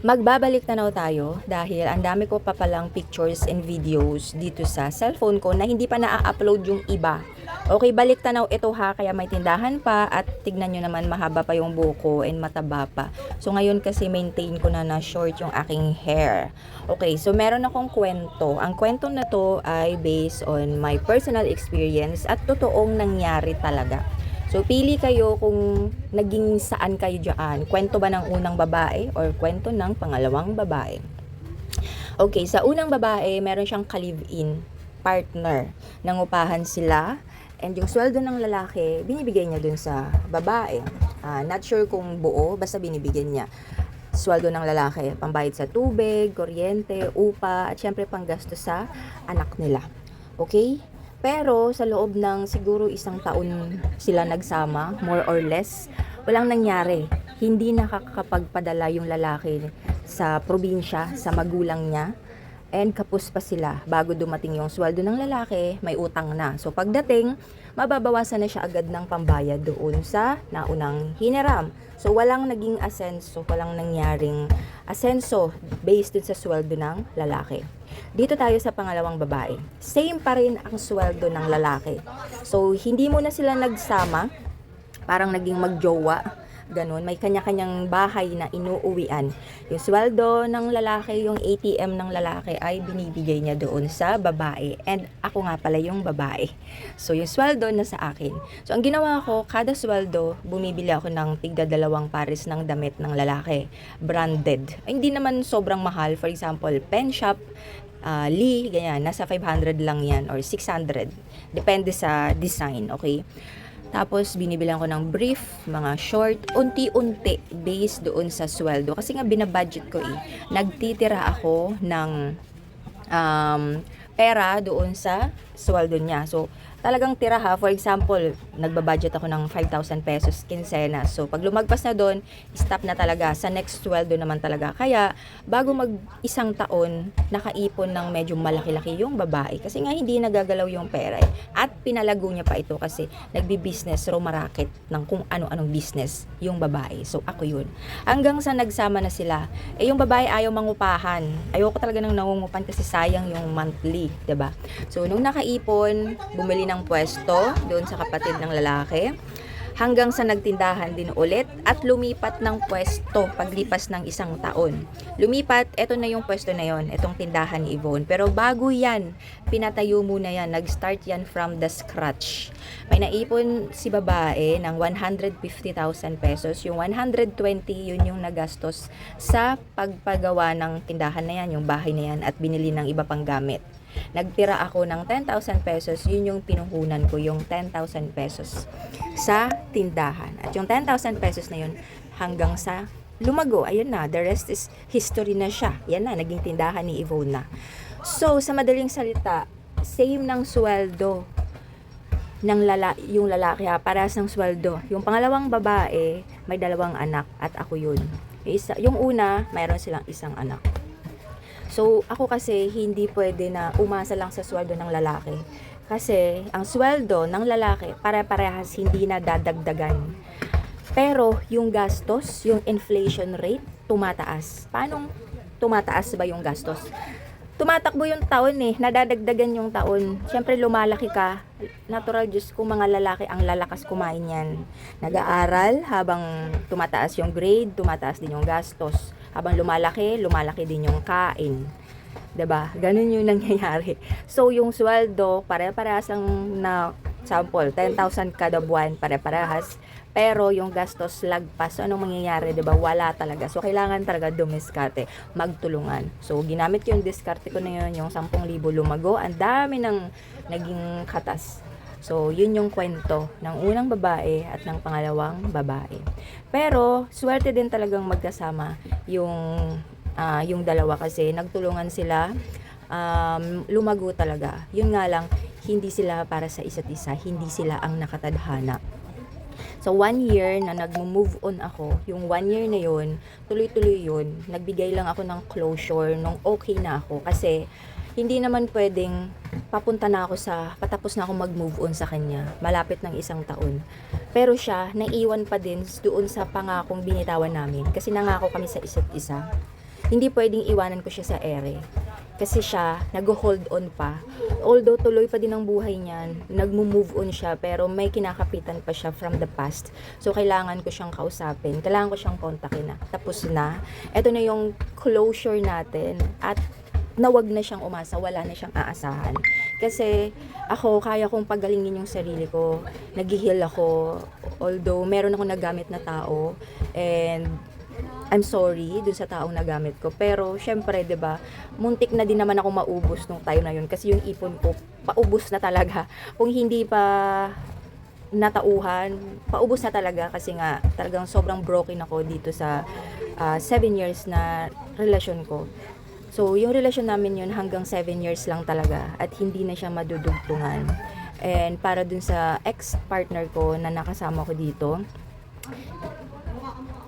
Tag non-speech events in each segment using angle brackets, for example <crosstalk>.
Magbabalik tanaw tayo dahil ang dami ko pa palang pictures and videos dito sa cellphone ko na hindi pa na-upload yung iba. Okay, balik tanaw ito ha, kaya may tindahan pa at tignan nyo naman mahaba pa yung buko and mataba pa. So ngayon kasi maintain ko na na short yung aking hair. Okay, so meron akong kwento. Ang kwento na to ay based on my personal experience at totoong nangyari talaga. So, pili kayo kung naging saan kayo dyan. Kwento ba ng unang babae or kwento ng pangalawang babae? Okay, sa unang babae, meron siyang ka-live-in partner. Nangupahan sila and yung sweldo ng lalaki, binibigay niya dun sa babae. Ah, not sure kung buo, basta binibigyan niya. Sweldo ng lalaki, pambayad sa tubig, kuryente, upa, at syempre panggasto sa anak nila. Okay? Pero sa loob ng siguro isang taon sila nagsama, more or less, walang nangyari. Hindi nakakapagpadala yung lalaki sa probinsya, sa magulang niya. And kapos pa sila bago dumating yung sweldo ng lalaki, may utang na. So pagdating, mababawasan na siya agad ng pambayad doon sa naunang hiniram. So walang naging asenso, walang nangyaring asenso based dun sa sweldo ng lalaki. Dito tayo sa pangalawang babae. Same pa rin ang sweldo ng lalaki. So, hindi mo na sila nagsama. Parang naging magjowa. Ganun. May kanya-kanyang bahay na inuuwian. Yung sweldo ng lalaki, yung ATM ng lalaki ay binibigay niya doon sa babae. And ako nga pala yung babae. So, yung sweldo na sa akin. So, ang ginawa ko, kada sweldo, bumibili ako ng tigda dalawang pares ng damit ng lalaki. Branded. Ay, hindi naman sobrang mahal. For example, pen shop, uh, Lee, ganyan, nasa 500 lang yan or 600. Depende sa design, okay? Tapos, binibilang ko ng brief, mga short, unti-unti based doon sa sweldo. Kasi nga, binabudget ko eh. Nagtitira ako ng um, pera doon sa sweldo niya. So, talagang tira ha. For example, nagbabudget ako ng 5,000 pesos kinsena. So, pag lumagpas na doon, stop na talaga. Sa next sweldo naman talaga. Kaya, bago mag isang taon, nakaipon ng medyo malaki-laki yung babae. Kasi nga, hindi nagagalaw yung pera eh. At pinalago niya pa ito kasi nagbi-business, rumaraket ng kung ano-anong business yung babae. So, ako yun. Hanggang sa nagsama na sila, eh yung babae ayaw mangupahan. Ayoko talaga nang nangungupan kasi sayang yung monthly, ba? So, nung nakaipon, bumili ng pwesto doon sa kapatid ng lalaki hanggang sa nagtindahan din ulit at lumipat ng pwesto paglipas ng isang taon. Lumipat, eto na yung pwesto na yon, etong tindahan ni Yvonne. Pero bago yan, pinatayo muna yan, nag-start yan from the scratch. May naipon si babae ng 150,000 pesos. Yung 120, yun yung nagastos sa pagpagawa ng tindahan na yan, yung bahay na yan, at binili ng iba pang gamit. Nagtira ako ng 10,000 pesos, yun yung pinuhunan ko, yung 10,000 pesos sa tindahan. At yung 10,000 pesos na yun hanggang sa lumago. Ayun na, the rest is history na siya. Yan na, naging tindahan ni Yvonne na. So, sa madaling salita, same ng sweldo ng lala, yung lalaki ha, parehas ng sweldo. Yung pangalawang babae, may dalawang anak at ako yun. Yung, isa, yung una, mayroon silang isang anak. So, ako kasi hindi pwede na umasa lang sa sweldo ng lalaki. Kasi, ang sweldo ng lalaki, pare-parehas hindi na dadagdagan. Pero, yung gastos, yung inflation rate, tumataas. Paano tumataas ba yung gastos? Tumatakbo yung taon eh, nadadagdagan yung taon. Siyempre, lumalaki ka. Natural Diyos kung mga lalaki ang lalakas kumain yan. Nag-aaral habang tumataas yung grade, tumataas din yung gastos habang lumalaki, lumalaki din yung kain. 'Di ba? Ganun yung nangyayari. <laughs> So, yung sweldo, pare-parehas ang na sample, 10,000 kada buwan, pare-parehas. Pero yung gastos lagpas, so anong mangyayari, 'di ba? Wala talaga. So kailangan talaga dumiskarte, magtulungan. So ginamit yung diskarte ko na yun, yung 10,000 lumago, ang dami ng naging katas. So, yun yung kwento ng unang babae at ng pangalawang babae. Pero, swerte din talagang magkasama yung, ah, yung dalawa kasi nagtulungan sila um, lumago talaga. Yun nga lang, hindi sila para sa isa't isa, hindi sila ang nakatadhana. So, one year na nag-move on ako, yung one year na yun, tuloy-tuloy yun, nagbigay lang ako ng closure nung okay na ako. Kasi, hindi naman pwedeng papunta na ako sa, patapos na ako mag-move on sa kanya, malapit ng isang taon. Pero siya, naiwan pa din doon sa pangakong binitawan namin. Kasi nangako kami sa isa't isa. hindi pwedeng iwanan ko siya sa ere. Kasi siya, nag-hold on pa. Although tuloy pa din ang buhay niyan, nag-move on siya, pero may kinakapitan pa siya from the past. So, kailangan ko siyang kausapin. Kailangan ko siyang kontakin na. Tapos na. Ito na yung closure natin. At nawag na siyang umasa, wala na siyang aasahan. Kasi ako, kaya kong pagalingin yung sarili ko. Nag-heal ako. Although, meron ako nagamit na tao. And I'm sorry dun sa taong nagamit ko. Pero, syempre, ba muntik na din naman ako maubos nung time na yun. Kasi yung ipon ko, paubos na talaga. <laughs> Kung hindi pa natauhan, paubos na talaga kasi nga talagang sobrang broken ako dito sa 7 years na relasyon ko. So, yung relasyon namin yun hanggang 7 years lang talaga at hindi na siya madudugtungan. And para dun sa ex-partner ko na nakasama ko dito,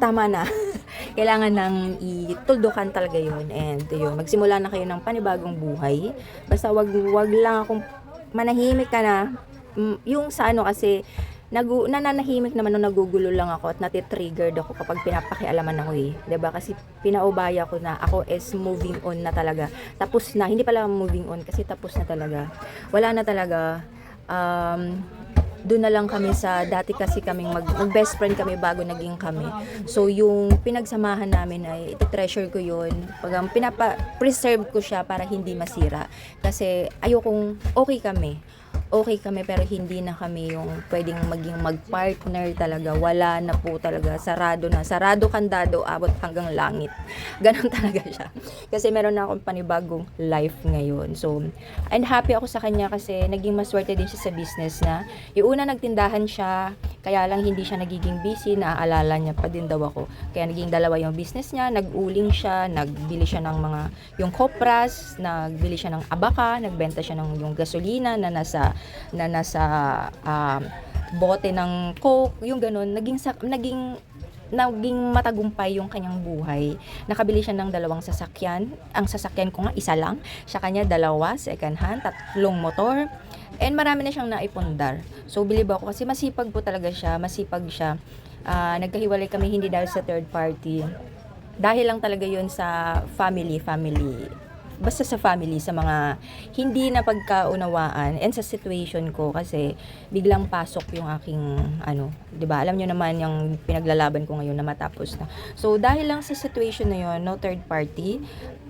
tama na. <laughs> Kailangan nang ituldukan talaga yun. And yun, magsimula na kayo ng panibagong buhay. Basta wag, wag lang akong manahimik ka na. Mm, Yung sa ano kasi, nagu nananahimik naman nung nagugulo lang ako at natitriggered ako kapag pinapakialaman ako eh. ba Kasi pinaubaya ko na ako is moving on na talaga. Tapos na, hindi pala moving on kasi tapos na talaga. Wala na talaga. Um, doon na lang kami sa dati kasi kaming mag, mag best friend kami bago naging kami. So yung pinagsamahan namin ay treasure ko yun. Pag um, pinapa preserve ko siya para hindi masira. Kasi ayokong okay kami. Okay kami pero hindi na kami yung pwedeng maging mag-partner talaga. Wala na po talaga. Sarado na. Sarado kandado abot hanggang langit. <laughs> Ganon talaga siya. Kasi meron na akong panibagong life ngayon. So, and happy ako sa kanya kasi naging maswerte din siya sa business na yung una nagtindahan siya, kaya lang hindi siya nagiging busy, naaalala niya pa din daw ako. Kaya naging dalawa yung business niya, nag-uling siya, nagbili siya ng mga, yung kopras, nagbili siya ng abaka, nagbenta siya ng yung gasolina na nasa, na nasa um, bote ng coke, yung ganun, naging, naging naging matagumpay yung kanyang buhay. Nakabili siya ng dalawang sasakyan. Ang sasakyan ko nga, isa lang. Sa kanya, dalawa, second hand, tatlong motor. And marami na siyang naipundar. So, believe ako kasi masipag po talaga siya. Masipag siya. Ah, nagkahiwalay kami hindi dahil sa third party. Dahil lang talaga yun sa family, family. Basta sa family, sa mga hindi na pagkaunawaan and sa situation ko kasi biglang pasok yung aking ano, 'di ba? Alam niyo naman yung pinaglalaban ko ngayon na matapos na. So dahil lang sa situation na yun, no third party,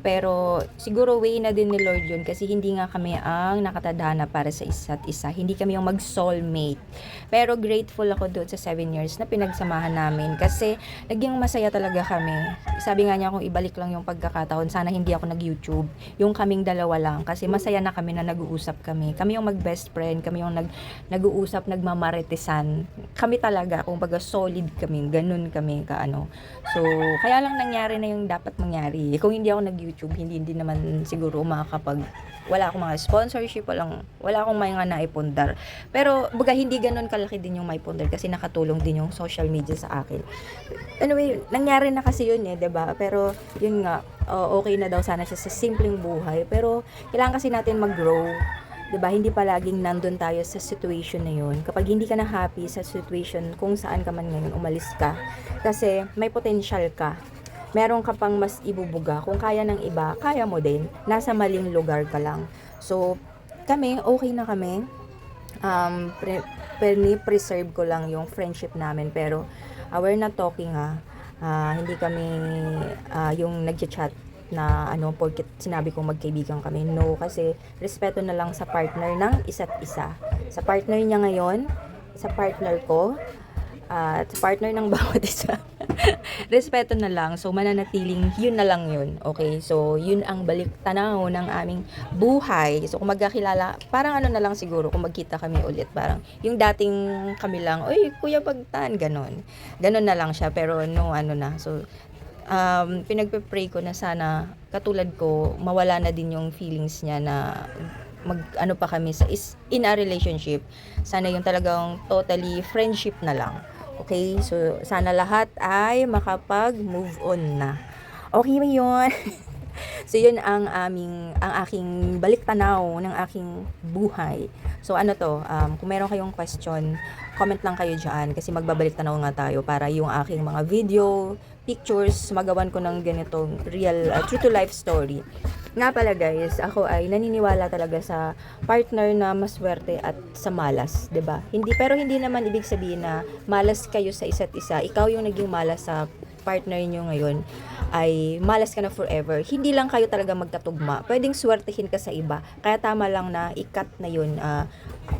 pero siguro way na din ni Lord yun kasi hindi nga kami ang nakatadhana para sa isa't isa. Hindi kami yung mag-soulmate. Pero grateful ako doon sa 7 years na pinagsamahan namin kasi naging masaya talaga kami. Sabi nga niya kung ibalik lang yung pagkakataon, sana hindi ako nag-YouTube. Yung kaming dalawa lang kasi masaya na kami na nag-uusap kami. Kami yung mag-best friend, kami yung nag nag-uusap, nagmamaritesan. Kami talaga, kung baga solid kami, ganun kami kaano. So, kaya lang nangyari na yung dapat mangyari. Kung hindi ako nag-YouTube, hindi hindi naman siguro makakapag wala akong mga sponsorship, walang, wala akong mga naipundar. Pero, baga, hindi ganun kalaki din yung maipundar kasi nakatulong din yung social media sa akin. Anyway, nangyari na kasi yun eh, 'di ba Pero, yun nga, oh, okay na daw sana siya sa simpleng buhay. Pero, kailangan kasi natin mag-grow. 'di ba Hindi palaging nandun tayo sa situation na yun. Kapag hindi ka na happy sa situation kung saan ka man ngayon, umalis ka. Kasi, may potential ka meron ka pang mas ibubuga. Kung kaya ng iba, kaya mo din. Nasa maling lugar ka lang. So, kami, okay na kami. Um, pre, pre, preserve ko lang yung friendship namin. Pero, uh, we're not talking ha. Ah, hindi kami ah, yung nagchat na ano, porket sinabi kong magkaibigan kami. No, kasi respeto na lang sa partner ng isa't isa. Sa partner niya ngayon, sa partner ko, at sa partner ng <laughs> bawat isa. <laughs> respeto na lang. So, mananatiling yun na lang yun. Okay? So, yun ang balik tanaw ng aming buhay. So, kung magkakilala, parang ano na lang siguro, kung magkita kami ulit, parang yung dating kami lang, oy, Kuya Bagtan, ganon. Ganon na lang siya, pero no, ano na. So, um, pinagpe-pray ko na sana, katulad ko, mawala na din yung feelings niya na mag ano pa kami sa is in a relationship sana yung talagang totally friendship na lang okay so sana lahat ay makapag move on na. Okay ba yun? <laughs> So yun ang aming ang aking balik tanaw ng aking buhay. So ano to? Um, kung meron kayong question comment lang kayo dyan kasi magbabalik tanaw nga tayo para yung aking mga video pictures, magawan ko ng ganitong real, uh, true to life story. Nga pala guys, ako ay naniniwala talaga sa partner na maswerte at sa malas, 'di ba? Hindi pero hindi naman ibig sabihin na malas kayo sa isa't isa. Ikaw yung naging malas sa partner niyo ngayon ay malas ka na forever. Hindi lang kayo talaga magkatugma. Pwedeng swertehin ka sa iba. Kaya tama lang na ikat na yun. Ah,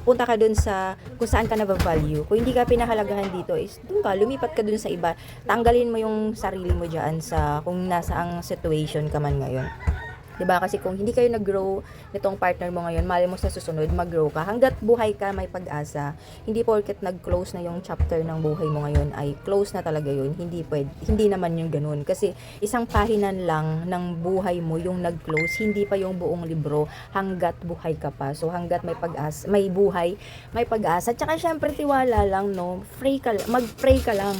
punta ka dun sa kung saan ka na-value. Kung hindi ka pinahalagahan dito is dun ka, lumipat ka dun sa iba. Tanggalin mo yung sarili mo dyan sa kung nasa ang situation ka man ngayon. 'Di ba Kasi kung hindi kayo nag-grow nitong partner mo ngayon, mali mo sa susunod, mag-grow ka. Hanggat buhay ka, may pag-asa. Hindi porket nag-close na yung chapter ng buhay mo ngayon, ay close na talaga yun. Hindi, pwede, hindi naman yung ganun. Kasi isang pahinan lang ng buhay mo yung nag-close, hindi pa yung buong libro hanggat buhay ka pa. So hanggat may pag-asa, may buhay, may pag-asa. Tsaka syempre tiwala lang, no? Pray ka, mag-pray ka lang.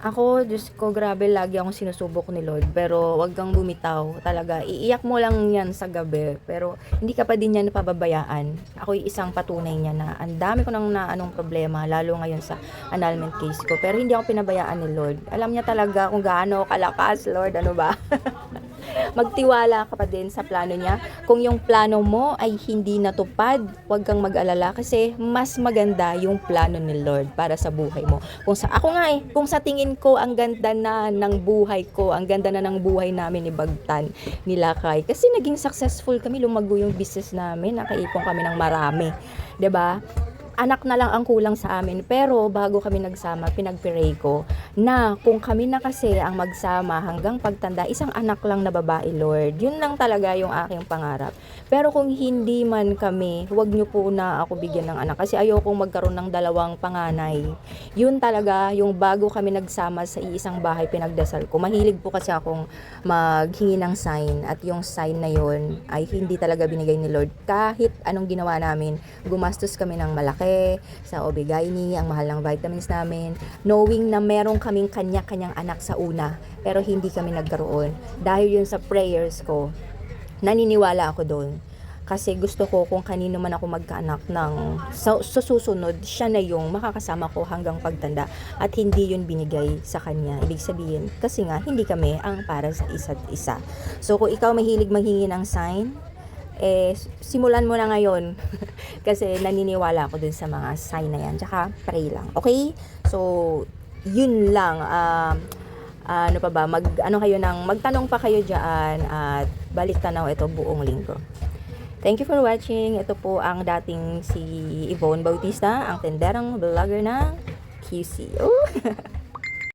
Ako, Diyos ko, grabe, lagi akong sinusubok ni Lord. Pero wag kang bumitaw. Talaga, iiyak mo lang yan sa gabi. Pero hindi ka pa din yan napababayaan. Ako isang patunay niya na ang dami ko nang na anong problema, lalo ngayon sa annulment case ko. Pero hindi ako pinabayaan ni Lord. Alam niya talaga kung gaano kalakas, Lord. Ano ba? <laughs> magtiwala ka pa din sa plano niya. Kung yung plano mo ay hindi natupad, huwag kang mag-alala kasi mas maganda yung plano ni Lord para sa buhay mo. Kung sa ako nga eh, kung sa tingin ko ang ganda na ng buhay ko, ang ganda na ng buhay namin ni Bagtan, ni Lakay. Kasi naging successful kami, lumago yung business namin, nakaipon kami ng marami. 'Di ba? Anak na lang ang kulang sa amin. Pero bago kami nagsama, pinagpiray ko na kung kami na kasi ang magsama hanggang pagtanda, isang anak lang na babae, Lord. Yun lang talaga yung aking pangarap. Pero kung hindi man kami, huwag niyo po na ako bigyan ng anak. Kasi ayokong magkaroon ng dalawang panganay. Yun talaga, yung bago kami nagsama sa iisang bahay, pinagdasal ko. Mahilig po kasi akong maghingi ng sign. At yung sign na yun ay hindi talaga binigay ni Lord. Kahit anong ginawa namin, gumastos kami ng malaki sa Obigaini, ang mahal ng vitamins namin, knowing na meron kaming kanya-kanyang anak sa una, pero hindi kami nagkaroon. Dahil yun sa prayers ko, naniniwala ako doon. Kasi gusto ko kung kanino man ako magkaanak ng sa, sa susunod, siya na yung makakasama ko hanggang pagtanda at hindi yun binigay sa kanya. Ibig sabihin, kasi nga, hindi kami ang para sa isa't isa. So, kung ikaw mahilig manghingi ng sign, eh, simulan mo na ngayon. <laughs> Kasi naniniwala ako dun sa mga sign na yan. Tsaka, pray lang. Okay? So, yun lang. Um, ano pa ba? Mag, ano kayo ng, magtanong pa kayo dyan at balik tanaw ito buong linggo. Thank you for watching. Ito po ang dating si Yvonne Bautista, ang tenderang vlogger ng QC. <laughs>